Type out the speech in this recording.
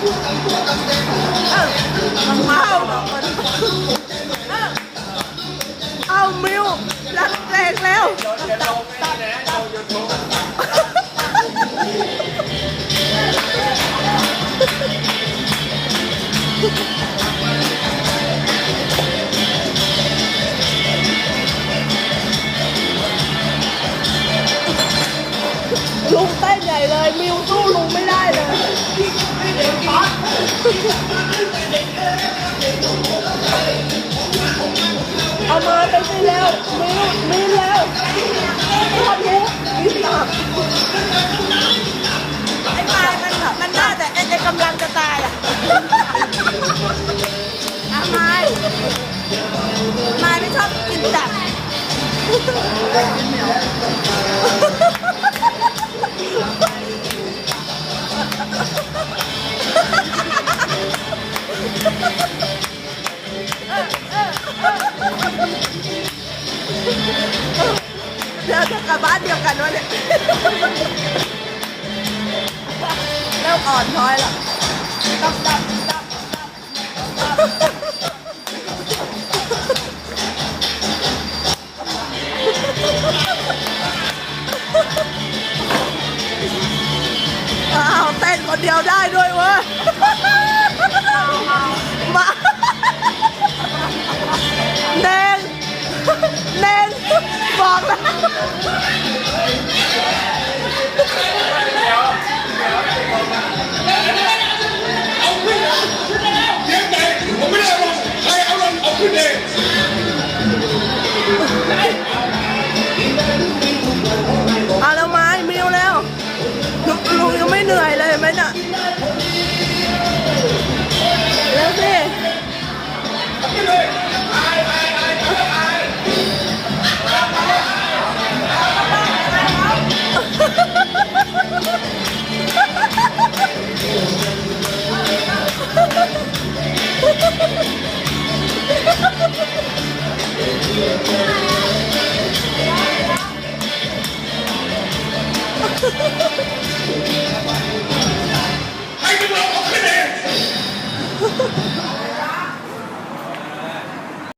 เออมันมาเอามิวรั เอามาไปสิแล้วมิวมิวแล้วทำนี้มิวตามไอ้ปลายมันมันน่าแต่ไอ้ไอ้กำลังจะตายอะอาไม้ไม้ไม่ชอบกินจัด เดี๋ยวจะกลับบ้านเดียวกันวะเนี่ยเริ่มอ่อนช้อยแล้วตับตับตับอ้าวเต้นคนเดียวได้ด้วยเว้ยมาเน่งเน่งบอกแล้ เหนื่อยเลยไหมน่ะแล้วสิ